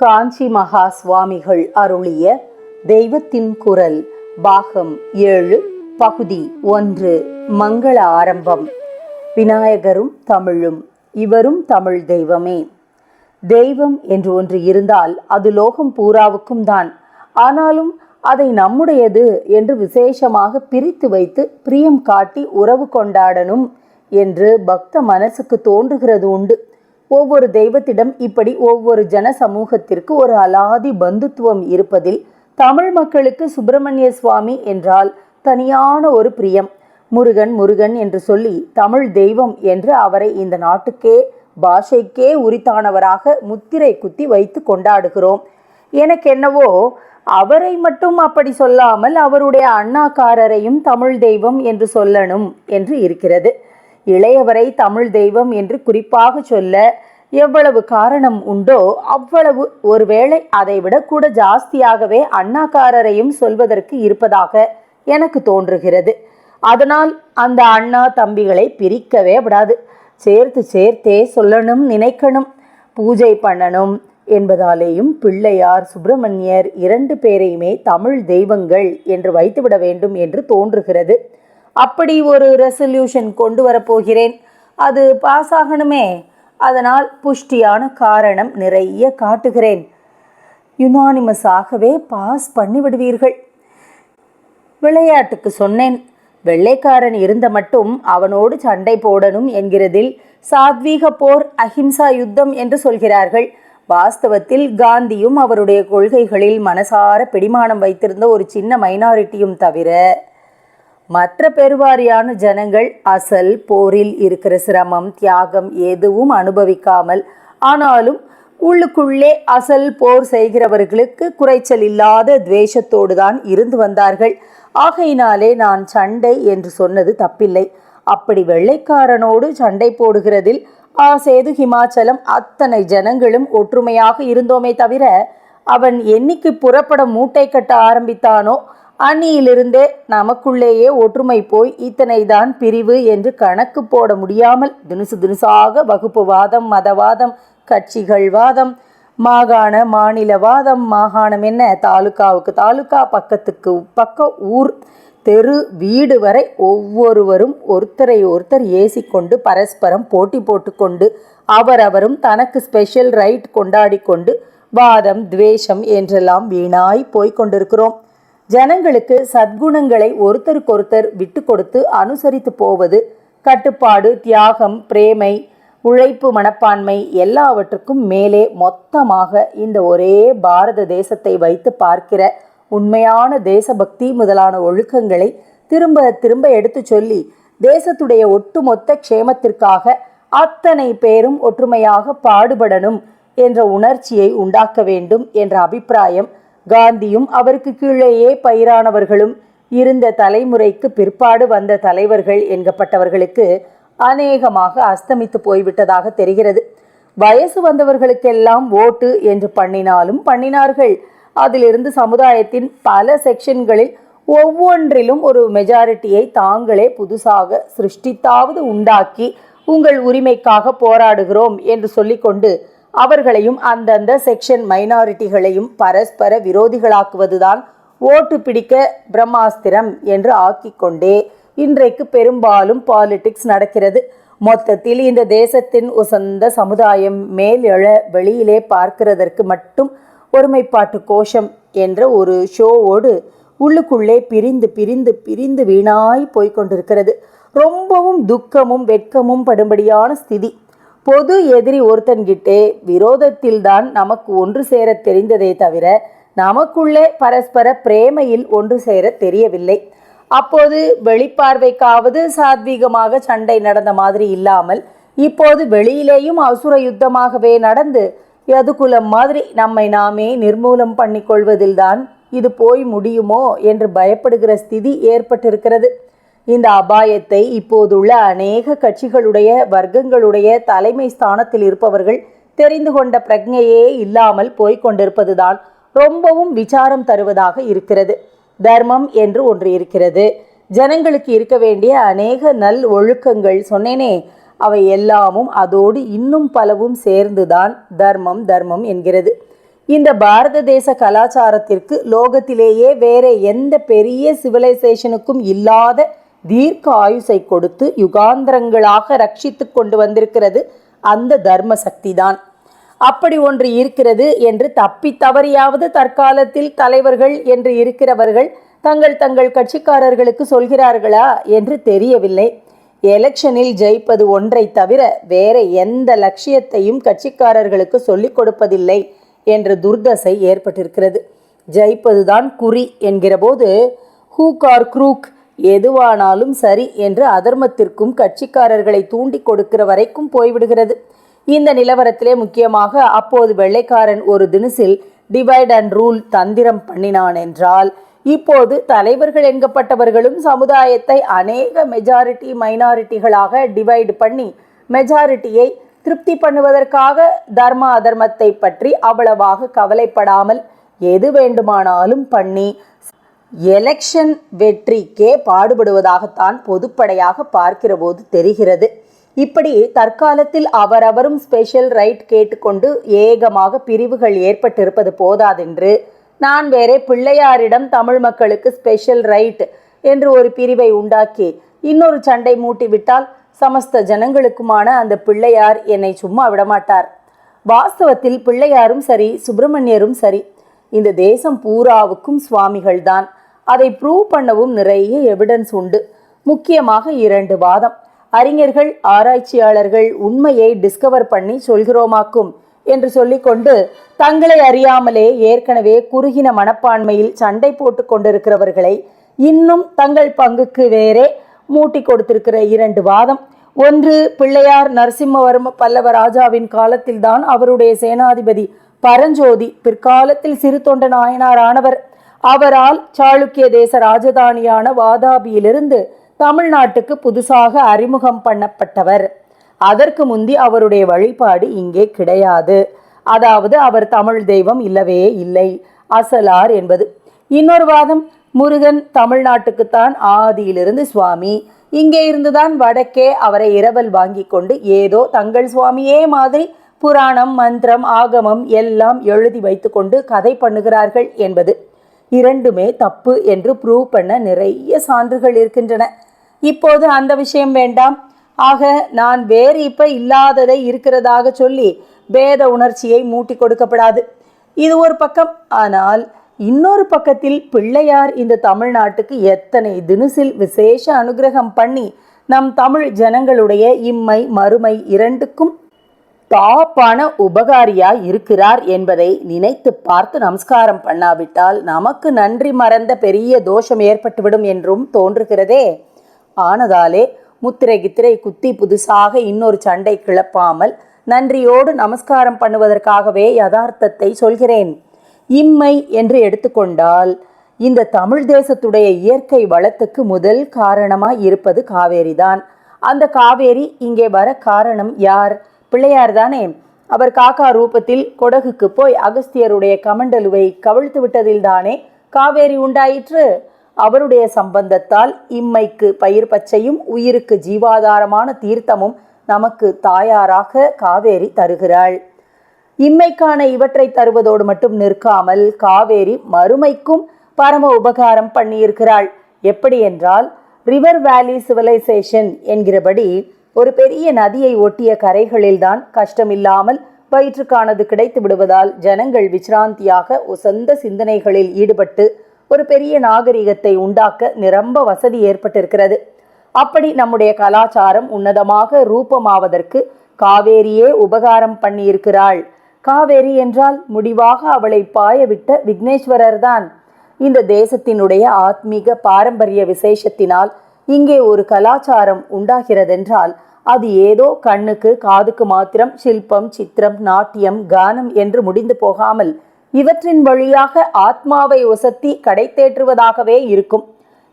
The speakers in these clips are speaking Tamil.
காஞ்சி மகா சுவாமிகள் அருளிய தெய்வத்தின் குரல் பாகம் ஏழு பகுதி ஒன்று மங்கள ஆரம்பம். விநாயகரும் தமிழும் இவரும் தமிழ் தெய்வமே. தெய்வம் என்று ஒன்று இருந்தால் அது லோகம் பூராவுக்கும் தான். ஆனாலும் அதை நம்முடையது என்று விசேஷமாக பிரித்து வைத்து பிரியம் காட்டி உறவு கொண்டாடணும் என்று பக்த மனசுக்கு தோன்றுகிறது உண்டு. ஒவ்வொரு தெய்வத்திடம் இப்படி ஒவ்வொரு ஜன சமூகத்திற்கு ஒரு அலாதி பந்துத்துவம் இருப்பதில் தமிழ் மக்களுக்கு சுப்பிரமணிய சுவாமி என்றால் தனியான ஒரு பிரியம். முருகன் முருகன் என்று சொல்லி தமிழ் தெய்வம் என்று அவரை இந்த நாட்டுக்கே பாஷைக்கே உரித்தானவராக முத்திரை குத்தி வைத்து கொண்டாடுகிறோம். எனக்கென்னவோ அவரை மட்டும் அப்படி சொல்லாமல் அவருடைய அண்ணாக்காரரையும் தமிழ் தெய்வம் என்று சொல்லணும் என்று இருக்கிறது. இளையவரை தமிழ் தெய்வம் என்று குறிப்பாக சொல்ல எவ்வளவு காரணம் உண்டோ அவ்வளவு ஒருவேளை அதைவிட கூட ஜாஸ்தியாகவே அண்ணாக்காரரையும் சொல்வதற்கு இருப்பதாக எனக்கு தோன்றுகிறது. அதனால் அந்த அண்ணா தம்பிகளை பிரிக்கவே விடாது. சேர்த்து சேர்த்தே சொல்லணும் நினைக்கணும். பூஜை பண்ணணும் என்பதாலேயும் பிள்ளையார் சுப்பிரமணியர் இரண்டு பேரையுமே தமிழ் தெய்வங்கள் என்று வைத்துவிட வேண்டும் என்று தோன்றுகிறது. அப்படி ஒரு ரெசல்யூஷன் கொண்டு வரப்போகிறேன். அது பாஸ் ஆகணுமே. அதனால் புஷ்டியான காரணம் நிறைய காட்டுகிறேன். யுனானிமஸாகவே பாஸ் பண்ணி விடுவீர்கள் விளையாட்டுக்கு சொன்னேன். வெள்ளைக்காரன் இருந்த மட்டும் அவனோடு சண்டை போடணும் என்கிறதில் சாத்வீக போர் அஹிம்சா யுத்தம் என்று சொல்கிறார்கள். வாஸ்தவத்தில் காந்தியும் அவருடைய கொள்கைகளில் மனசார பிடிமானம் வைத்திருந்த ஒரு சின்ன மைனாரிட்டியும் தவிர மற்ற பெருவாரியான ஜனங்கள் அசல் போரில் இருக்கிற சிரமம் தியாகம் எதுவும் அனுபவிக்காமல் ஆனாலும் உள்ளுக்குள்ளே அசல் போர் செய்கிறவர்களுக்கு குறைச்சல் இல்லாத துவேஷத்தோடு தான் இருந்து வந்தார்கள். ஆகையினாலே நான் சண்டை என்று சொன்னது தப்பில்லை. அப்படி வெள்ளைக்காரனோடு சண்டை போடுகிறதில் ஆசேது ஹிமாச்சலம் அத்தனை ஜனங்களும் ஒற்றுமையாக இருந்தோமே தவிர அவன் என்னைக்கு புறப்பட மூட்டை கட்ட ஆரம்பித்தானோ அணியிலிருந்தே நமக்குள்ளேயே ஒற்றுமை போய் இத்தனை தான் பிரிவு என்று கணக்கு போட முடியாமல் தினுசு தினுசாக வகுப்பு வாதம் மதவாதம் கட்சிகள் வாதம் மாகாண மாநில வாதம் மாகாணம் என்ன தாலுகாவுக்கு தாலுகா பக்கத்துக்கு பக்க ஊர் தெரு வீடு வரை ஒவ்வொருவரும் ஒருத்தரை ஒருத்தர் ஏசிக்கொண்டு பரஸ்பரம் போட்டி போட்டுக்கொண்டு அவரவரும் தனக்கு ஸ்பெஷல் ரைட் கொண்டாடி கொண்டு வாதம் துவேஷம் என்றெல்லாம் வீணாய் போய்க் கொண்டிருக்கிறோம் ஜனங்களுக்கு சத்குணங்களை ஒருத்தருக்கொருத்தர் விட்டு கொடுத்து அனுசரித்து போவது கட்டுப்பாடு தியாகம் பிரேமை உழைப்பு மனப்பான்மை எல்லாவற்றுக்கும் மேலே மொத்தமாக இந்த ஒரே பாரத தேசத்தை வைத்து பார்க்கிற உண்மையான தேசபக்தி முதலான ஒழுக்கங்களை திரும்ப திரும்ப எடுத்து சொல்லி தேசத்துடைய ஒட்டுமொத்த க்ஷேமத்திற்காக அத்தனை பேரும் ஒற்றுமையாக பாடுபடணும் என்ற உணர்ச்சியை உண்டாக்க வேண்டும் என்ற அபிப்பிராயம் காந்தியும் அவருக்கு கீழேயே பயிரானவர்களும் இருந்த தலைமுறைக்கு பிற்பாடு வந்த தலைவர்கள் என்கப்பட்டவர்களுக்கு அநேகமாக அஸ்தமித்து போய்விட்டதாக தெரிகிறது. வயசு வந்தவர்களுக்கெல்லாம் ஓட்டு என்று பண்ணினாலும் பண்ணினார்கள். அதிலிருந்து சமுதாயத்தின் பல செக்ஷன்களில் ஒவ்வொன்றிலும் ஒரு மெஜாரிட்டியை தாங்களே புதுசாக சிருஷ்டித்தாவது உண்டாக்கி உங்கள் உரிமைக்காக போராடுகிறோம் என்று சொல்லிக்கொண்டு அவர்களையும் அந்தந்த செக்ஷன் மைனாரிட்டிகளையும் பரஸ்பர விரோதிகளாக்குவதுதான் ஓட்டு பிடிக்க பிரம்மாஸ்திரம் என்று ஆக்கிக்கொண்டே இன்றைக்கு பெரும்பாலும் பாலிடிக்ஸ் நடக்கிறது. மொத்தத்தில் இந்த தேசத்தின் உசந்த சமுதாயம் மேல் எழ வெளியிலே பார்க்கிறதற்கு மட்டும் ஒருமைப்பாட்டு கோஷம் என்ற ஒரு ஷோவோடு உள்ளுக்குள்ளே பிரிந்து பிரிந்து பிரிந்து வீணாய் போய்கொண்டிருக்கிறது ரொம்பவும் துக்கமும் வெட்கமும் படும்படியான ஸ்திதி. பொது எதிரி ஒருத்தன்கிட்டே விரோதத்தில்தான் நமக்கு ஒன்று சேர தெரிந்ததே தவிர நமக்குள்ளே பரஸ்பர பிரேமையில் ஒன்று சேர தெரியவில்லை. அப்போது வெளிப்பார்வைக்காவது சாத்வீகமாக சண்டை நடந்த மாதிரி இல்லாமல் இப்போது வெளியிலேயும் அசுர யுத்தமாகவே நடந்து யதுகுலம் மாதிரி நம்மை நாமே நிர்மூலம் பண்ணி கொள்வதில்தான் இது போய் முடியுமோ என்று பயப்படுகிற ஸ்திதி ஏற்பட்டிருக்கிறது. இந்த அபாயத்தை இப்போதுள்ள அநேக கட்சிகளுடைய வர்க்கங்களுடைய தலைமை ஸ்தானத்தில் இருப்பவர்கள் தெரிந்து கொண்ட பிரஜையே இல்லாமல் போய்கொண்டிருப்பதுதான் ரொம்பவும் விசாரம் தருவதாக இருக்கிறது. தர்மம் என்று ஒன்று இருக்கிறது. ஜனங்களுக்கு இருக்க வேண்டிய அநேக நல் ஒழுக்கங்கள் சொன்னேனே அவை எல்லாமும் அதோடு இன்னும் பலவும் சேர்ந்துதான் தர்மம் தர்மம் என்கிறது. இந்த பாரத தேச கலாச்சாரத்திற்கு லோகத்திலேயே வேற எந்த பெரிய சிவிலைசேஷனுக்கும் இல்லாத தீர்க்க ஆயுசை கொடுத்து யுகாந்திரங்களாக ரட்சித்து கொண்டு வந்திருக்கிறது அந்த தர்ம சக்தி தான் அப்படி ஒன்று இருக்கிறது என்று தப்பி தவறியாவது தற்காலத்தில் தலைவர்கள் என்று இருக்கிறவர்கள் தங்கள் தங்கள் கட்சிக்காரர்களுக்கு சொல்கிறார்களா என்று தெரியவில்லை. எலெக்ஷனில் ஜெயிப்பது ஒன்றை தவிர வேற எந்த லட்சியத்தையும் கட்சிக்காரர்களுக்கு சொல்லிக் கொடுப்பதில்லை என்ற துர்தசை ஏற்பட்டிருக்கிறது. ஜெயிப்பதுதான் குறி என்கிறபோது ஹூ ஹூக் ஆர் க்ரூக் எதுவானாலும் சரி என்று அதர்மத்திற்கும் கட்சிக்காரர்களை தூண்டி கொடுக்கிற வரைக்கும் போய்விடுகிறது. இந்த நிலவரத்திலே முக்கியமாக அப்போது வெள்ளைக்காரன் ஒரு தினசில் டிவைட் அண்ட் ரூல் தந்திரம் பண்ணினான் என்றால் இப்போது தலைவர்கள் என்கப்பட்டவர்களும் சமுதாயத்தை அநேக மெஜாரிட்டி மைனாரிட்டிகளாக டிவைடு பண்ணி மெஜாரிட்டியை திருப்தி பண்ணுவதற்காக தர்ம அதர்மத்தை பற்றி அவ்வளவாக கவலைப்படாமல் எது வேண்டுமானாலும் பண்ணி எலெக்ஷன் வெற்றிக்கே பாடுபடுவதாகத்தான் பொதுப்படையாக பார்க்கிற போது தெரிகிறது. இப்படி தற்காலத்தில் அவரவரும் ஸ்பெஷல் ரைட் கேட்டுக்கொண்டு ஏகமாக பிரிவுகள் ஏற்பட்டிருப்பது போதாதென்று நான் வேறே பிள்ளையாரிடம் தமிழ் மக்களுக்கு ஸ்பெஷல் ரைட் என்று ஒரு பிரிவை உண்டாக்கி இன்னொரு சண்டை மூட்டிவிட்டால் சமஸ்த ஜனங்களுக்குமான அந்த பிள்ளையார் என்னை சும்மா விடமாட்டார். வாஸ்தவத்தில் பிள்ளையாரும் சரி சுப்பிரமணியரும் சரி இந்த தேசம் பூராவுக்கும் சுவாமிகள்தான். அதை ப்ரூவ் பண்ணவும் நிறைய எவிடன்ஸ் உண்டு. முக்கியமாக இரண்டு வாதம். அறிஞர்கள் ஆராய்ச்சியாளர்கள் உண்மையை டிஸ்கவர் பண்ணி சொல்கிறோமாக்கும் என்று சொல்லிக்கொண்டு தங்களை அறியாமலே ஏற்கனவே குறுகின மனப்பான்மையில் சண்டை போட்டு கொண்டிருக்கிறவர்களை இன்னும் தங்கள் பங்குக்கு வேறே மூட்டி கொடுத்திருக்கிற இரண்டு வாதம். ஒன்று பிள்ளையார் நரசிம்மவர்ம பல்லவ ராஜாவின் காலத்தில்தான் அவருடைய சேனாதிபதி பரஞ்சோதி பிற்காலத்தில் சிறு தொண்ட நாயனார் ஆனவர். அவரால் சாளுக்கிய தேச ராஜதானியான வாதாபியிலிருந்து தமிழ்நாட்டுக்கு புதுசாக அறிமுகம் பண்ணப்பட்டவர். அதற்கு முந்தி அவருடைய வழிபாடு இங்கே கிடையாது. அதாவது அவர் தமிழ் தெய்வம் இல்லவே இல்லை. அசலார் என்பது. இன்னொரு வாதம் முருகன் தமிழ்நாட்டுக்குத்தான் ஆதியிலிருந்து சுவாமி. இங்கே இருந்துதான் வடக்கே அவரை இரவல் வாங்கி கொண்டு ஏதோ தங்கள் சுவாமியே மாதிரி புராணம் மந்திரம் ஆகமம் எல்லாம் எழுதி வைத்துக்கொண்டு கதை பண்ணுகிறார்கள் என்பது. இரண்டுமே தப்பு என்று ப்ரூவ் பண்ண நிறைய சான்றுகள் இருக்கின்றன. இப்போது அந்த விஷயம் வேண்டாம். ஆக நான் வேறு இப்போ இல்லாததை இருக்கிறதாக சொல்லி பேத உணர்ச்சியை மூட்டி கொடுக்கப்படாது. இது ஒரு பக்கம். ஆனால் இன்னொரு பக்கத்தில் பிள்ளையார் இந்த தமிழ்நாட்டுக்கு எத்தனை தினுசில் விசேஷ அனுகிரகம் பண்ணி நம் தமிழ் ஜனங்களுடைய இம்மை மறுமை இரண்டுக்கும் டாப்பான உபகாரியா இருக்கிறார் என்பதை நினைத்து பார்த்து நமஸ்காரம் பண்ணாவிட்டால் நமக்கு நன்றி மறந்த பெரிய தோஷம் ஏற்பட்டுவிடும் என்றும் தோன்றுகிறதே. ஆனதாலே முத்திரை கித்திரை குத்தி புதுசாக இன்னொரு சண்டை கிளப்பாமல் நன்றியோடு நமஸ்காரம் பண்ணுவதற்காகவே யதார்த்தத்தை சொல்கிறேன். இம்மை என்று எடுத்துக்கொண்டால் இந்த தமிழ் தேசத்துடைய இயற்கை வளத்துக்கு முதல் காரணமாய் இருப்பது காவேரிதான். அந்த காவேரி இங்கே வர காரணம் யார்? பிள்ளையார் தானே? அவர் காக்கா ரூபத்தில் கொடகுக்கு போய் அகஸ்தியருடைய கமண்டலுவை கவிழ்த்து விட்டதில்தானே காவேரி உண்டாயிற்று? அவருடைய சம்பந்தத்தால் இம்மைக்கு பயிர் பச்சையும் உயிருக்கு ஜீவாதாரமான தீர்த்தமும் நமக்கு தாயாராக காவேரி தருகிறாள். இம்மைக்கான இவற்றை தருவதோடு மட்டும் நிற்காமல் காவேரி மறுமைக்கும் பரம உபகாரம் பண்ணியிருக்கிறாள். எப்படி என்றால் ரிவர் வேலி சிவிலைசேஷன் என்கிறபடி ஒரு பெரிய நதியை ஒட்டிய கரைகளில்தான் கஷ்டமில்லாமல் வயிற்றுக்கானது கிடைத்து விடுவதால் ஜனங்கள் விசிராந்தியாக உசந்த சிந்தனைகளில் ஈடுபட்டு ஒரு பெரிய நாகரிகத்தை உண்டாக்க நிரம்ப வசதி ஏற்பட்டிருக்கிறது. அப்படி நம்முடைய கலாச்சாரம் உன்னதமாக ரூபமாவதற்கு காவேரியே உபகாரம் பண்ணியிருக்கிறாள். காவேரி என்றால் முடிவாக அவளை பாயவிட்ட விக்னேஸ்வரர் தான் இந்த தேசத்தினுடைய ஆத்மீக பாரம்பரிய விசேஷத்தினால் இங்கே ஒரு கலாச்சாரம் உண்டாகிறதென்றால் அது ஏதோ கண்ணுக்கு காதுக்கு மாத்திரம் சில்பம் சித்திரம் நாட்டியம் கானம் என்று முடிந்து போகாமல் இவற்றின் வழியாக ஆத்மாவை ஒசத்தி கடைத்தேற்றுவதாகவே இருக்கும்.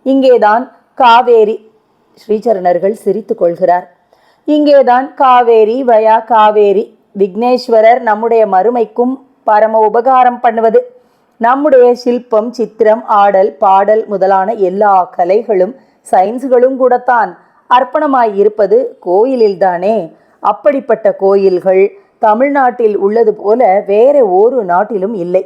இங்கேதான் காவேரி ஸ்ரீசரணர்கள் சிரித்து கொள்கிறார். இங்கேதான் காவேரி வயா காவேரி விக்னேஸ்வரர் நம்முடைய மறுமைக்கும் பரம உபகாரம் பண்ணுவது. நம்முடைய சில்பம் சித்திரம் ஆடல் பாடல் முதலான எல்லா கலைகளும் சயின்ஸுகளும் கூடத்தான். அர்ப்பணமாய் இருப்பது கோயிலில்தானே? அப்படிப்பட்ட கோயில்கள் தமிழ்நாட்டில் உள்ளது போல வேற ஒரு நாட்டிலும் இல்லை.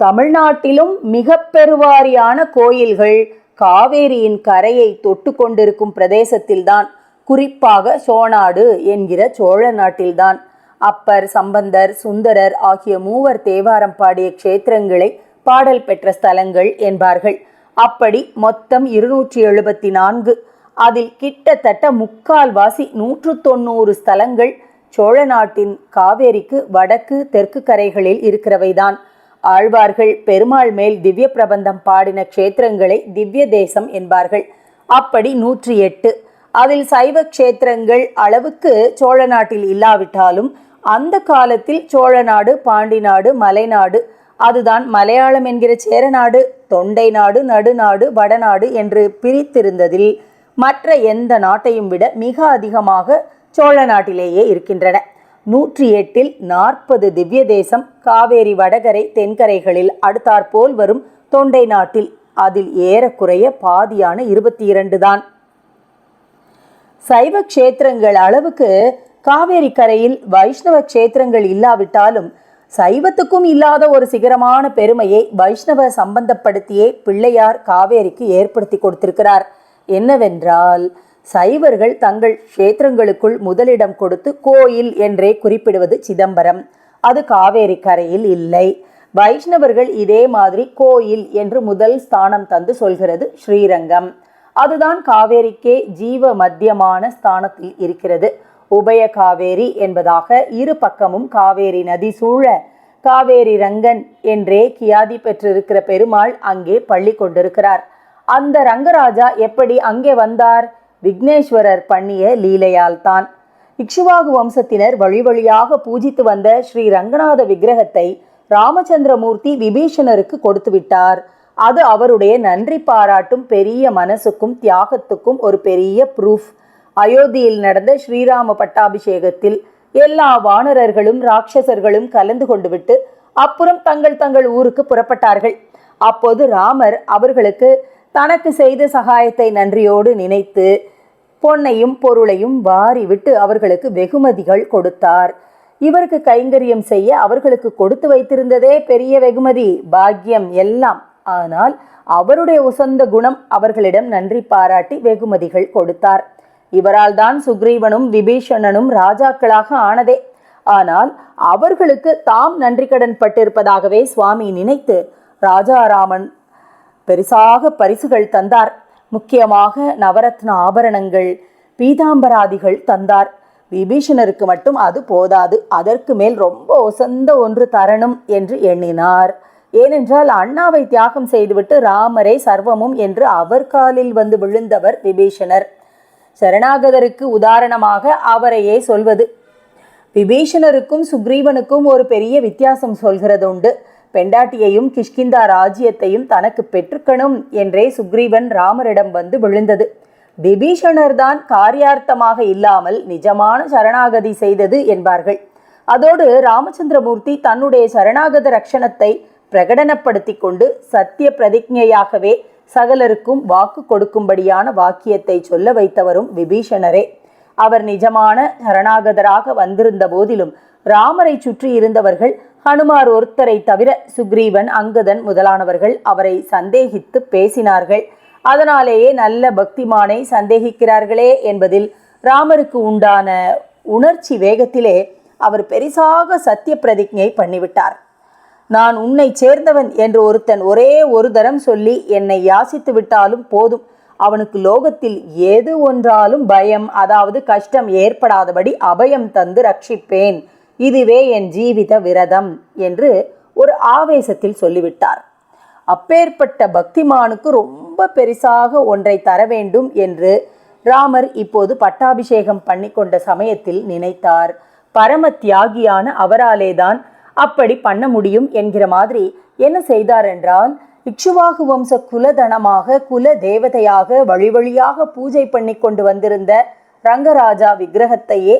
தமிழ்நாட்டிலும் மிக பெருவாரியான கோயில்கள் காவேரியின் கரையை தொட்டு கொண்டிருக்கும் பிரதேசத்தில்தான். குறிப்பாக சோனாடு என்கிற சோழ நாட்டில்தான். அப்பர் சம்பந்தர் சுந்தரர் ஆகிய மூவர் தேவாரம் பாடிய க்ஷேத்திரங்களை பாடல் பெற்ற ஸ்தலங்கள் என்பார்கள். அப்படி மொத்தம் இருநூற்றி எழுபத்தி நான்கு அதில் கிட்டத்தட்ட முக்கால்வாசி நூற்று தொண்ணூறு ஸ்தலங்கள் சோழ நாட்டின் காவேரிக்கு வடக்கு தெற்கு கரைகளில் இருக்கிறவைதான். ஆழ்வார்கள் பெருமாள் மேல் திவ்ய பிரபந்தம் பாடின க்ஷேத்திரங்களை திவ்ய தேசம் என்பார்கள். அப்படி நூற்றி எட்டு. அதில் சைவ க்ஷேத்திரங்கள் அளவுக்கு சோழ நாட்டில் இல்லாவிட்டாலும் அந்த காலத்தில் சோழ நாடு பாண்டி நாடு மலைநாடு அதுதான் மலையாளம் என்கிற சேரநாடு தொண்டை நாடு நடுநாடு வடநாடு என்று பிரித்திருந்ததில் மற்ற எந்த நாட்டையும் விட மிக அதிகமாக சோழ நாட்டிலேயே இருக்கின்றன. நூற்றி எட்டில் நாற்பது திவ்ய தேசம் காவேரி வடகரை தென்கரைகளில் அடுத்தாற்போல் வரும் தொண்டை நாட்டில். அதில் ஏறக்குறைய பாதியான இருபத்தி இரண்டு தான். சைவ கஷேத்திரங்கள் அளவுக்கு காவேரி கரையில் வைஷ்ணவ கஷேத்திரங்கள் இல்லாவிட்டாலும் சைவத்துக்கும் இல்லாத ஒரு சிகரமான பெருமையை வைஷ்ணவ சம்பந்தப்படுத்தியே பிள்ளையார் காவேரிக்கு ஏற்படுத்தி கொடுத்திருக்கிறார். என்னவென்றால் சைவர்கள் தங்கள் க்ஷேத்திரங்களுக்குள் முதலிடம் கொடுத்து கோயில் என்றே குறிப்பிடுவது சிதம்பரம். அது காவேரி கரையில் இல்லை. வைஷ்ணவர்கள் இதே மாதிரி கோயில் என்று முதல் ஸ்தானம் தந்து சொல்கிறது ஸ்ரீரங்கம். அதுதான் காவேரிக்கே ஜீவ மத்தியமான ஸ்தானத்தில் இருக்கிறது. உபய காவேரி என்பதாக இரு பக்கமும் காவேரி நதி சூழ காவேரி ரங்கன் என்றே கியாதி பெற்றிருக்கிற பெருமாள் அங்கே பள்ளி கொண்டிருக்கிறார். அந்த ரங்கராஜா எப்படி அங்கே வந்தார்? விக்னேஸ்வரர் பண்ணிய லீலையால் தான் இக்ஷுவாகு வம்சத்தினர் வழி வழியாக பூஜித்து வந்த ஸ்ரீ ரங்கநாத விக்கிரகத்தை ராமச்சந்திரமூர்த்தி விபீஷணருக்கு கொடுத்து விட்டார். அது அவருடைய நன்றி பாராட்டும் பெரிய மனசுக்கும் தியாகத்துக்கும் ஒரு பெரிய ப்ரூஃப் அயோத்தியில் நடந்த ஸ்ரீராம பட்டாபிஷேகத்தில் எல்லா வானரர்களும் ராட்சசர்களும் கலந்து கொண்டு விட்டு அப்புறம் தங்கள் தங்கள் ஊருக்கு புறப்பட்டார்கள். அப்போது ராமர் அவர்களுக்கு தனக்கு செய்த சகாயத்தை நன்றியோடு நினைத்து பொன்னையும் பொருளையும் வாரிவிட்டு அவர்களுக்கு வெகுமதிகள் கொடுத்தார். இவருக்கு கைங்கரியம் செய்ய அவர்களுக்கு கொடுத்து வைத்திருந்ததே பெரிய வெகுமதி பாக்கியம் எல்லாம். ஆனால் அவருடைய உசந்த குணம் அவர்களிடம் நன்றி பாராட்டி வெகுமதிகள் கொடுத்தார். இவரால் தான் சுக்ரீவனும் விபீஷணனும் ராஜாக்களாக ஆனதே. ஆனால் அவர்களுக்கு தாம் நன்றி கடன் பட்டிருப்பதாகவே சுவாமி நினைத்து ராஜாராமன் பெரிசாக பரிசுகள் தந்தார். முக்கியமாக நவரத்ன ஆபரணங்கள் பீதாம்பராதிகள் தந்தார். விபீஷணருக்கு மட்டும் அது போதாது. அதற்கு மேல் ரொம்ப ஒசந்த ஒன்று தரணும் என்று எண்ணினார். ஏனென்றால் அண்ணாவை தியாகம் செய்துவிட்டு ராமரே சர்வமும் என்று அவர் காலில் வந்து விழுந்தவர் விபீஷணர். சரணாகதருக்கு உதாரணமாக அவரையே சொல்வது. விபீஷணருக்கும் சுக்ரீவனுக்கும் ஒரு பெரிய வித்தியாசம் சொல்கிறது உண்டு பெண்டாட்டியையும் கிஷ்கிந்தா ராஜ்யத்தையும் தனக்கு பெற்றுக்கணும் என்றே சுக்ரீவன் ராமரிடம் வந்து விழுந்தது. விபீஷணர் தான் காரியார்த்தமாக இல்லாமல் நிஜமான சரணாகதி செய்தது என்பார்கள். அதோடு ராமச்சந்திரமூர்த்தி தன்னுடைய சரணாகத ரட்சணத்தை பிரகடனப்படுத்தி கொண்டு சத்திய பிரதிஜையாகவே சகலருக்கும் வாக்கு கொடுக்கும்படியான வாக்கியத்தை சொல்ல வைத்தவரும் விபீஷணரே. அவர் நிஜமான சரணாகதராக வந்திருந்த போதிலும் ராமரை சுற்றி இருந்தவர்கள் ஹனுமார் ஒருத்தரை தவிர சுக்ரீவன் அங்கதன் முதலானவர்கள் அவரை சந்தேகித்து பேசினார்கள். அதனாலேயே நல்ல பக்திமானை சந்தேகிக்கிறார்களே என்பதில் ராமருக்கு உண்டான உணர்ச்சி வேகத்திலே அவர் பெரிசாக சத்திய பிரதிஜை பண்ணிவிட்டார். நான் உன்னை சேர்ந்தவன் என்று ஒருத்தன் ஒரே ஒரு தரம் சொல்லி என்னை யாசித்து விட்டாலும் போதும். அவனுக்கு லோகத்தில் எது ஒன்றாலும் பயம் அதாவது கஷ்டம் ஏற்படாதபடி அபயம் தந்து ரட்சிப்பேன். இதுவே என் ஜீவித விரதம் என்று ஒரு ஆவேசத்தில் சொல்லிவிட்டார். அப்பேற்பட்ட பக்திமானுக்கு ரொம்ப பெரிசாக ஒன்றை தர வேண்டும் என்று ராமர் இப்போது பட்டாபிஷேகம் பண்ணி கொண்ட சமயத்தில் நினைத்தார். பரம தியாகியான அவராலேதான் அப்படி பண்ண முடியும் என்கிற மாதிரி என்ன செய்தார் என்றால் இக்ஷுவாகு வம்ச குலதனமாக குல தேவதையாக வழி வழியாக பூஜை பண்ணி கொண்டு வந்திருந்த ரங்கராஜா விக்கிரகத்தையே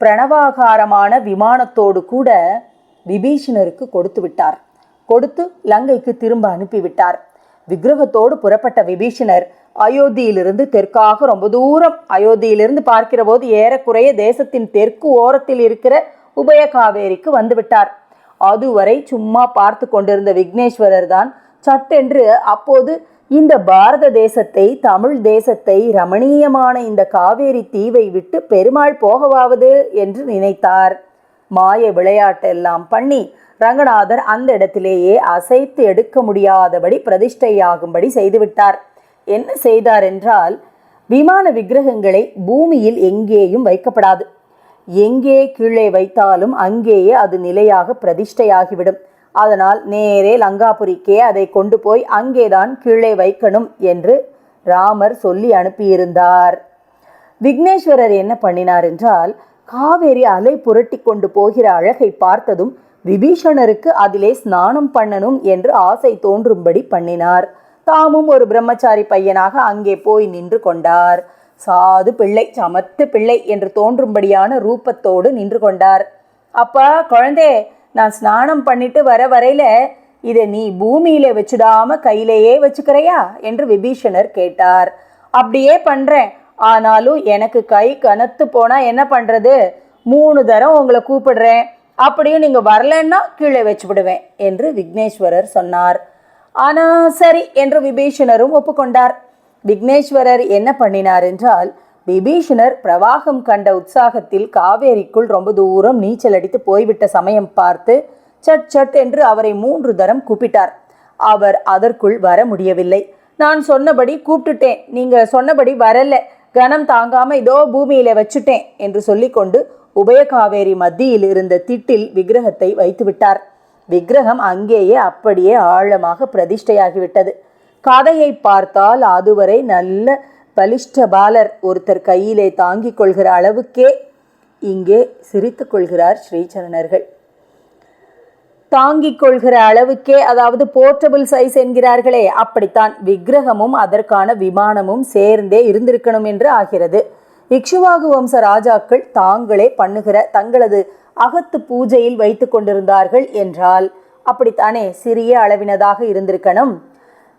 பிரணவாகாரமான விமானத்தோடு கூட விபீஷணருக்கு கொடுத்து விட்டார். கொடுத்து லங்கைக்கு திரும்ப அனுப்பிவிட்டார் விக்கிரகத்தோடு புறப்பட்ட விபீஷணர் அயோத்தியிலிருந்து தெற்காக ரொம்ப தூரம் அயோத்தியிலிருந்து பார்க்கிற போது ஏறக்குறைய தேசத்தின் தெற்கு ஓரத்தில் இருக்கிற உபய காவேரிக்கு வந்துவிட்டார் அதுவரை சும்மா பார்த்து கொண்டிருந்த விக்னேஸ்வரர் தான் சட்டென்று அப்போது இந்த பாரத தேசத்தை தமிழ் தேசத்தை ரமணீயமான இந்த காவேரி தீவை விட்டு பெருமாள் போகவாவது என்று நினைத்தார். மாய விளையாட்டெல்லாம் பண்ணி ரங்கநாதர் அந்த இடத்திலேயே அசைத்து எடுக்க முடியாதபடி பிரதிஷ்டையாகும்படி செய்துவிட்டார். என்ன செய்தார் என்றால் விமான விக்கிரகங்களை பூமியில் எங்கேயும் வைக்கப்படாது. எங்கே கீழே வைத்தாலும் அங்கேயே அது நிலையாக பிரதிஷ்டையாகிவிடும். அதனால் நேரே லங்காபுரிக்கே அதை கொண்டு போய் அங்கேதான் கீழே வைக்கணும் என்று ராமர் சொல்லி அனுப்பியிருந்தார். விக்னேஸ்வரர் என்ன பண்ணினார் என்றால் காவேரி அலை புரட்டி கொண்டு போகிற அழகை பார்த்ததும் விபீஷணருக்கு அதிலே ஸ்நானம் பண்ணணும் என்று ஆசை தோன்றும்படி பண்ணினார். தாமும் ஒரு பிரம்மச்சாரி பையனாக அங்கே போய் நின்று கொண்டார். சாது பிள்ளை சமத்து பிள்ளை என்று தோன்றும்படியான ரூபத்தோடு நின்று கொண்டார். அப்பா குழந்தே நான் ஸ்நானம் பண்ணிட்டு வர வரையில இதை நீ பூமியில வச்சுடாம கையிலேயே வச்சுக்கிறையா? என்று விபீஷணர் கேட்டார். அப்படியே பண்றேன். ஆனாலும் எனக்கு கை கனத்து போனா என்ன பண்றது? மூணு தரம் உங்களை கூப்பிடுறேன். அப்படியும் நீங்க வரலன்னா கீழே வச்சு விடுவேன் என்று விக்னேஸ்வரர் சொன்னார். ஆனா சரி என்று விபீஷணரும் ஒப்புக்கொண்டார். விக்னேஸ்வரர் என்ன பண்ணினார் என்றால் விபீஷணர் பிரவாகம் கண்ட உற்சாகத்தில் காவேரிக்குள் ரொம்ப தூரம் நீச்சல் அடித்து போய்விட்ட சமயம் பார்த்து சட் சட் என்று அவரை மூன்று தரம் கூப்பிட்டார். அவர் அதற்குள் வர முடியவில்லை. நான் சொன்னபடி கூப்பிட்டுட்டேன். நீங்க சொன்னபடி வரல. கனம் தாங்காம இதோ பூமியில வச்சுட்டேன் என்று சொல்லிக்கொண்டு உபயகாவேரி மத்தியில் இருந்த திட்டில் விக்கிரகத்தை வைத்து விட்டார் விக்கிரகம் அங்கேயே அப்படியே ஆழமாக பிரதிஷ்டையாகிவிட்டது. கதையை பார்த்தால் அதுவரை நல்ல பலிஷ்ட பாலர் ஒருத்தர் கையிலே தாங்கிக் கொள்கிற அளவுக்கே இங்கே சிரித்து கொள்கிறார் ஸ்ரீசரணர்கள். தாங்கிக் கொள்கிற அளவுக்கே அதாவது போர்ட்டபிள் சைஸ் என்கிறார்களே அப்படித்தான் விக்கிரகமும் அதற்கான விமானமும் சேர்ந்தே இருந்திருக்கணும் என்று ஆகிறது. இக்ஷுவாகு வம்ச ராஜாக்கள் தாங்களே பண்ணுகிற தங்களது அகத்து பூஜையில் வைத்து கொண்டிருந்தார்கள் என்றால் அப்படித்தானே சிறிய அளவினதாக இருந்திருக்கணும்?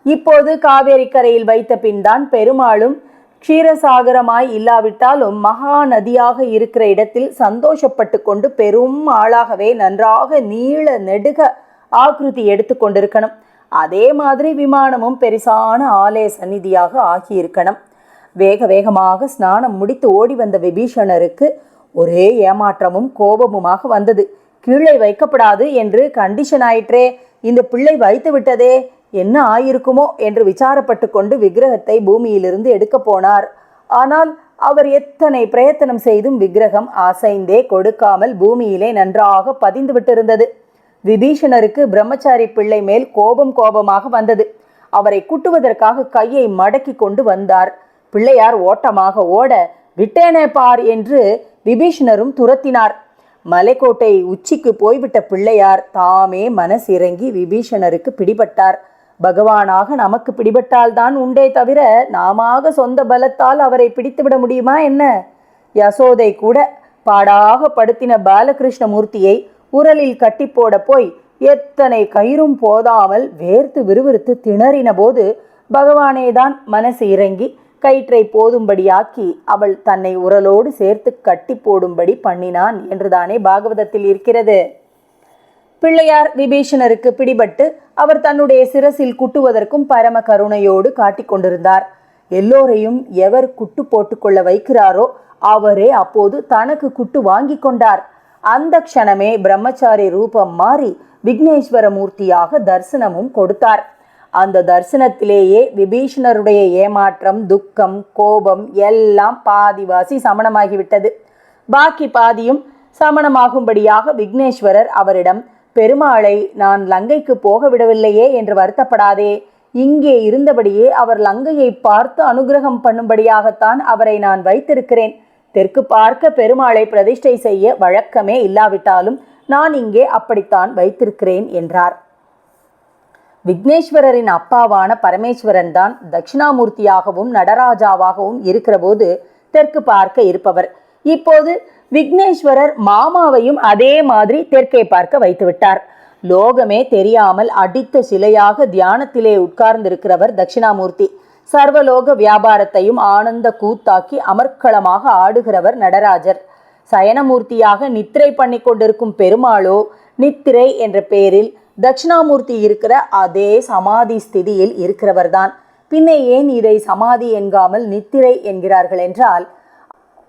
இப்போது காவேரி கரையில் வைத்த பின்தான் பெருமாளும் க்ஷீரசாகரமாய் இல்லாவிட்டாலும் மகா நதியாக இருக்கிற இடத்தில் சந்தோஷப்பட்டு கொண்டு பெரும் ஆளாகவே நன்றாக நீள நெடுக ஆக்ருதி எடுத்து கொண்டிருக்கணும். அதே மாதிரி விமானமும் பெரிசான ஆலய சந்நிதியாக ஆகியிருக்கணும். வேக வேகமாக ஸ்நானம் முடித்து ஓடி வந்த விபீஷணருக்கு ஒரே ஏமாற்றமும் கோபமுமாக வந்தது. கீழே வைக்கப்படாது என்று கண்டிஷன் ஆயிற்றே. இந்த பிள்ளை வைத்து விட்டதே. என்ன ஆயிருக்குமோ என்று விசாரப்பட்டு கொண்டு விக்கிரகத்தை பூமியிலிருந்து எடுக்கப் போனார். ஆனால் அவர் எத்தனை பிரயத்தனம் செய்தும் விக்கிரகம் அசைந்தே கொடுக்காமல் பூமியிலே நன்றாக பதிந்து விட்டிருந்தது. விபீஷணருக்கு பிரம்மச்சாரி பிள்ளை மேல் கோபம் கோபமாக வந்தது. அவரை குட்டுவதற்காக கையை மடக்கி கொண்டு வந்தார். பிள்ளையார் ஓட்டமாக ஓட விட்டேனே பார் என்று விபீஷணரும் துரத்தினார். மலைக்கோட்டை உச்சிக்கு போய்விட்ட பிள்ளையார் தாமே மனசிறங்கி விபீஷணருக்கு பிடிபட்டார். பகவானாக நமக்கு பிடிபட்டால்தான் உண்டே தவிர நாமாக சொந்த பலத்தால் அவரை பிடித்துவிட முடியுமா என்ன? யசோதை கூட பாடாக படுத்தின பாலகிருஷ்ணமூர்த்தியை உரலில் கட்டி போட போய் எத்தனை கயிறும் போதாமல் வேர்த்து விறுவிறுத்து திணறின போது பகவானேதான் மனசு இறங்கி கயிற்றை போதும்படியாக்கி அவள் தன்னை உரலோடு சேர்த்து கட்டி போடும்படி பண்ணினான் என்றுதானே பாகவதத்தில் இருக்கிறது. பிள்ளையார் விபீஷணருக்கு பிடிபட்டு அவர் தன்னுடைய சிரசில் குட்டுவதற்கும் பரம கருணையோடு காட்டிக் கொண்டிருந்தார். எல்லோரையும் எவர் குட்டு போட்டுக்கொள்ள வைக்கிறாரோ அவரே அப்போது தனக்கு குட்டு வாங்கி கொண்டார். அந்த க்ஷணமே பிரம்மச்சாரி ரூபம் மாறி விக்னேஸ்வர மூர்த்தியாக தரிசனமும் கொடுத்தார். அந்த தரிசனத்திலேயே விபீஷணருடைய ஏமாற்றம் துக்கம் கோபம் எல்லாம் பாதிவாசி சமணமாகிவிட்டது. பாக்கி பாதியும் சமணமாகும்படியாக விக்னேஸ்வரர் அவரிடம் பெருமாளை நான் லங்கைக்கு போக விடவில்லையே என்று வருத்தப்படாதே. இங்கே இருந்தபடியே அவர் லங்கையை பார்த்து அனுகிரகம் பண்ணும்படியாகத்தான் அவரை நான் வைத்திருக்கிறேன். தெற்கு பார்க்க பெருமாளை பிரதிஷ்டை செய்ய வழக்கமே இல்லாவிட்டாலும் நான் இங்கே அப்படித்தான் வைத்திருக்கிறேன் என்றார். விக்னேஸ்வரரின் அப்பாவான பரமேஸ்வரன் தான் தட்சிணாமூர்த்தியாகவும் நடராஜாவாகவும் இருக்கிறபோது தெற்கு பார்க்க இருப்பவர். இப்போது விக்னேஸ்வரர் மாமாவையும் அதே மாதிரி தெற்கே பார்க்க வைத்து விட்டார் லோகமே தெரியாமல் அடித்த சிலையாக தியானத்திலே உட்கார்ந்திருக்கிறவர் தட்சிணாமூர்த்தி. சர்வலோக வியாபாரத்தையும் ஆனந்த கூத்தாக்கி அமர்க்களமாக ஆடுகிறவர் நடராஜர். சயனமூர்த்தியாக நித்திரை பண்ணி கொண்டிருக்கும் பெருமாளோ நித்திரை என்ற பெயரில் தட்சிணாமூர்த்தி இருக்கிற அதே சமாதி ஸ்திதியில் இருக்கிறவர்தான். பின்னே ஏன் இதை சமாதி என்காமல் நித்திரை என்கிறார்கள் என்றால்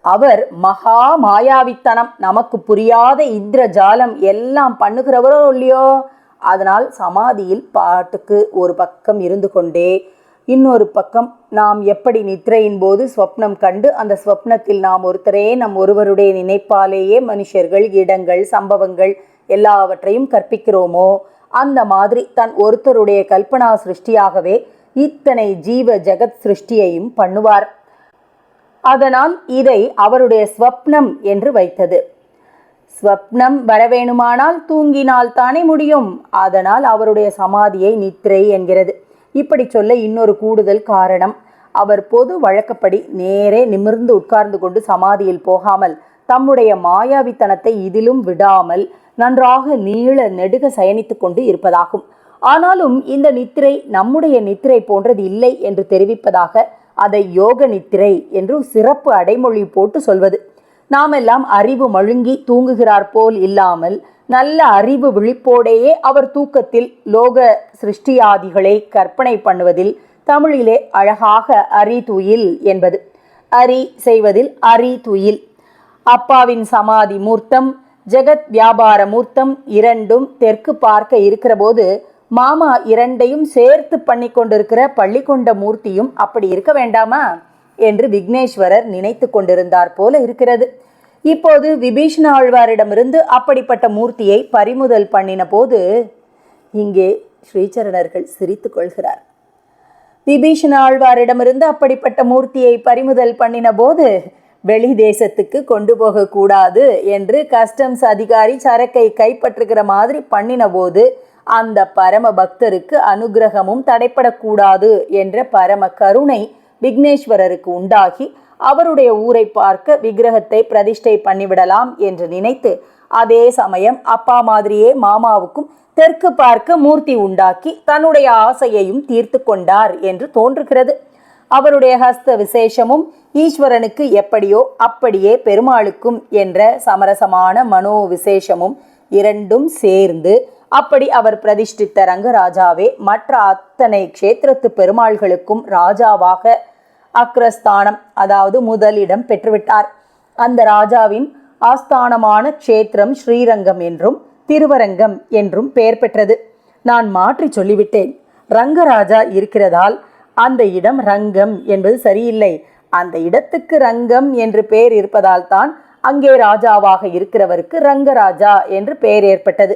அவர் மகா மாயாவித்தனம். நமக்கு புரியாத இந்திர ஜாலம் எல்லாம் பண்ணுகிறவரோ இல்லையோ? அதனால் சமாதியில் பாட்டுக்கு ஒரு பக்கம் இருந்து கொண்டே இன்னொரு பக்கம் நாம் எப்படி நித்திரையின் போது ஸ்வப்னம் கண்டு அந்த ஸ்வப்னத்தில் நாம் ஒருத்தரே நம் ஒருவருடைய நினைப்பாலேயே மனுஷர்கள் இடங்கள் சம்பவங்கள் எல்லாவற்றையும் கற்பிக்கிறோமோ? அந்த மாதிரி தன் ஒருத்தருடைய கல்பனா சிருஷ்டியாகவே இத்தனை ஜீவ ஜெகத் சிருஷ்டியையும் பண்ணுவார். அதனால் இதை அவருடைய ஸ்வப்னம் என்று வைத்தது. ஸ்வப்னம் வரவேணுமானால் தூங்கினால் தானே முடியும். அதனால் அவருடைய சமாதியை நித்ரை என்கிறது. இப்படி சொல்ல இன்னொரு கூடுதல் காரணம். அவர் பொது வழக்கப்படி நேரே நிமிர்ந்து உட்கார்ந்து கொண்டு சமாதியில் போகாமல் தம்முடைய மாயாவித்தனத்தை இதிலும் விடாமல் நன்றாக நீள நெடுக சயனித்து கொண்டு இருப்பதாகும். ஆனாலும் இந்த நித்திரை நம்முடைய நித்திரை போன்றது இல்லை என்று தெரிவிப்பதாக அதை யோக நித்திரை என்று சிறப்பு அடைமொழி போட்டு சொல்வது. நாமெல்லாம் அறிவு மழுங்கி தூங்குகிறார் போல் இல்லாமல் நல்ல அறிவு விழிப்போடேயே அவர் தூக்கத்தில் லோக சிருஷ்டியாதிகளை கற்பனை பண்ணுவதில் தமிழிலே அழகாக அரி துயில் என்பது. அரி செய்வதில் அரி துயில். அப்பாவின் சமாதி மூர்த்தம் ஜெகத் வியாபார மூர்த்தம் இரண்டும் தெற்கு பார்க்க இருக்கிறபோது மாமா இரண்டையும் சேர்த்து பண்ணி கொண்டிருக்கிற பள்ளி கொண்ட மூர்த்தியும் அப்படி இருக்க வேண்டாமா? என்று விக்னேஸ்வரர் நினைத்து கொண்டிருந்தார் போல இருக்கிறது. இப்போது விபீஷண ஆழ்வாரிடமிருந்து அப்படிப்பட்ட மூர்த்தியை பறிமுதல் பண்ணின போது இங்கே ஸ்ரீசரணர்கள் சிரித்து கொள்கிறார். விபீஷண ஆழ்வாரிடமிருந்து அப்படிப்பட்ட மூர்த்தியை பறிமுதல் பண்ணின போது வெளி தேசத்துக்கு கொண்டு போகக்கூடாது என்று கஸ்டம்ஸ் அதிகாரி சரக்கை கைப்பற்றுகிற மாதிரி பண்ணின போது அந்த பரம பக்தருக்கு அனுகிரகமும் தடைப்படக்கூடாது என்ற பரம கருணை விக்னேஸ்வரருக்கு உண்டாகி அவருடைய ஊரை பார்க்க விக்கிரகத்தை பிரதிஷ்டை பண்ணிவிடலாம் என்று நினைத்து அதே சமயம் அப்பா மாதிரியே மாமாவுக்கும் தெற்கு பார்க்க மூர்த்தி உண்டாக்கி தன்னுடைய ஆசையையும் தீர்த்து கொண்டார் என்று தோன்றுகிறது. அவருடைய ஹஸ்த விசேஷமும் ஈஸ்வரனுக்கு எப்படியோ அப்படியே பெருமாளுக்கும் என்ற சமரசமான மனோ விசேஷமும் இரண்டும் சேர்ந்து அப்படி அவர் பிரதிஷ்டித்த ரங்கராஜாவே மற்ற அத்தனை க்ஷேத்திரத்து பெருமாள்களுக்கும் ராஜாவாக அக்ரஸ்தானம் அதாவது முதலிடம் பெற்றுவிட்டார். அந்த ராஜாவின் ஆஸ்தானமான க்ஷேத்திரம் ஸ்ரீரங்கம் என்றும் திருவரங்கம் என்றும் பெயர் பெற்றது. நான் மாற்றி சொல்லிவிட்டேன். ரங்கராஜா இருக்கிறதால் அந்த இடம் ரங்கம் என்பது சரியில்லை. அந்த இடத்துக்கு ரங்கம் என்று பெயர் இருப்பதால் தான் அங்கே ராஜாவாக இருக்கிறவருக்கு ரங்கராஜா என்று பெயர் ஏற்பட்டது.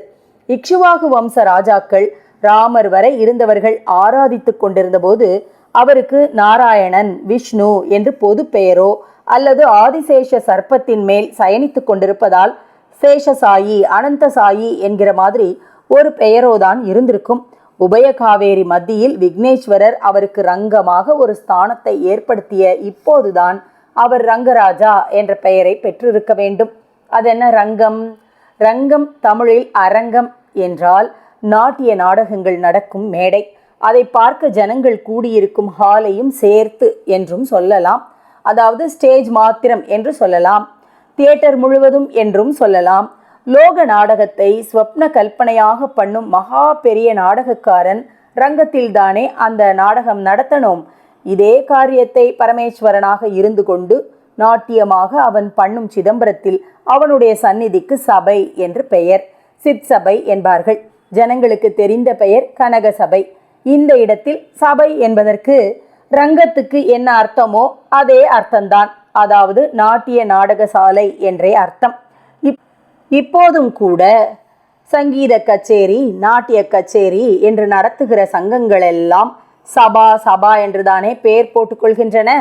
இக்ஷுவாகு வம்ச ராஜாக்கள் ராமர் வரை இருந்தவர்கள் ஆராதித்துக் கொண்டிருந்தபோது அவருக்கு நாராயணன் விஷ்ணு என்று பொது பெயரோ அல்லது ஆதிசேஷ சர்ப்பத்தின் மேல் சயனித்துக் கொண்டிருப்பதால் சேஷசாயி அனந்தசாயி என்கிற மாதிரி ஒரு பெயரோதான் இருந்திருக்கும். உபயகாவேரி மத்தியில் விக்னேஸ்வரர் அவருக்கு ரங்கமாக ஒரு ஸ்தானத்தை ஏற்படுத்திய இப்போதுதான் அவர் ரங்கராஜா என்ற பெயரை பெற்றிருக்க வேண்டும். அதென்ன ரங்கம்? ரங்கம் தமிழில் அரங்கம் என்றால் நாட்டிய நாடகங்கள் நடக்கும் மேடை. அதை பார்க்க ஜனங்கள் கூடியிருக்கும் ஹாலையும் சேர்த்து என்றும் சொல்லலாம். அதாவது ஸ்டேஜ் மாத்திரம் என்று சொல்லலாம். தியேட்டர் முழுவதும் என்றும் சொல்லலாம். லோக நாடகத்தை ஸ்வப்ன கல்பனையாக பண்ணும் மகா பெரிய நாடகக்காரன் ரங்கத்தில்தானே அந்த நாடகம் நடத்தணும். இதே காரியத்தை பரமேஸ்வரனாக இருந்து கொண்டு நாட்டியமாக அவன் பண்ணும் சிதம்பரத்தில் அவனுடைய சந்நிதிக்கு சபை என்று பெயர். சித் சபை என்பார்கள். ஜனங்களுக்கு தெரிந்த பெயர் கனக சபை. இந்த இடத்தில் சபை என்பதற்கு ரங்கத்துக்கு என்ன அர்த்தமோ அதே அர்த்தம்தான். அதாவது நாட்டிய நாடகசாலை என்றே அர்த்தம். இப் இப்போதும் கூட சங்கீத கச்சேரி நாட்டிய கச்சேரி என்று நடத்துகிற சங்கங்கள் எல்லாம் சபா சபா என்றுதானே பெயர் போட்டுக்கொள்கின்றன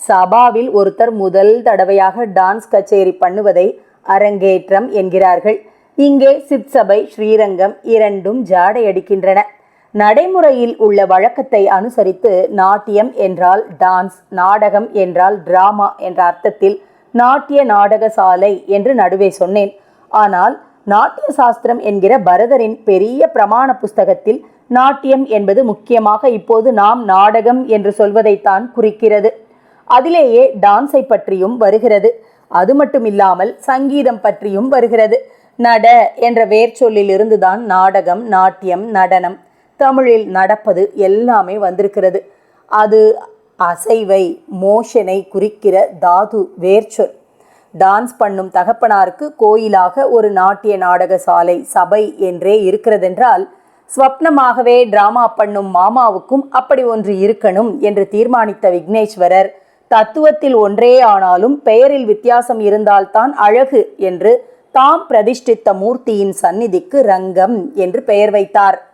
சபாவில் ஒருத்தர் முதல் தடவையாக டான்ஸ் கச்சேரி பண்ணுவதை அரங்கேற்றம் என்கிறார்கள். இங்கே சிற்சபை ஸ்ரீரங்கம் இரண்டும் ஜாடையடிக்கின்றன. நடைமுறையில் உள்ள வழக்கத்தை அனுசரித்து நாட்டியம் என்றால் டான்ஸ் நாடகம் என்றால் டிராமா என்ற அர்த்தத்தில் நாட்டிய நாடக சாலை என்று நடுவே சொன்னேன். ஆனால் நாட்டிய சாஸ்திரம் என்கிற பரதரின் பெரிய பிரமாண புஸ்தகத்தில் நாட்டியம் என்பது முக்கியமாக இப்போது நாம் நாடகம் என்று சொல்வதைத்தான் குறிக்கிறது. அதிலேயே டான்ஸை பற்றியும் வருகிறது. அது மட்டுமில்லாமல் சங்கீதம் பற்றியும் வருகிறது. நட என்ற வேர்ச்சொல்லில் தான் நாடகம் நாட்டியம் நடனம் தமிழில் நடப்பது எல்லாமே வந்திருக்கிறது. அது அசைவை மோஷனை குறிக்கிற தாது வேர்ச்சொல். டான்ஸ் பண்ணும் தகப்பனாருக்கு கோயிலாக ஒரு நாட்டிய நாடக சாலை சபை என்றே இருக்கிறதென்றால் ஸ்வப்னமாகவே டிராமா பண்ணும் மாமாவுக்கும் அப்படி ஒன்று இருக்கணும் என்று தீர்மானித்த விக்னேஸ்வரர் தத்துவத்தில் ஒன்றே ஆனாலும் பெயரில் வித்தியாசம் இருந்தால்தான் அழகு என்று தாம் பிரதிஷ்டித்த மூர்த்தியின் சந்நிதிக்கு ரங்கம் என்று பெயர் வைத்தார்.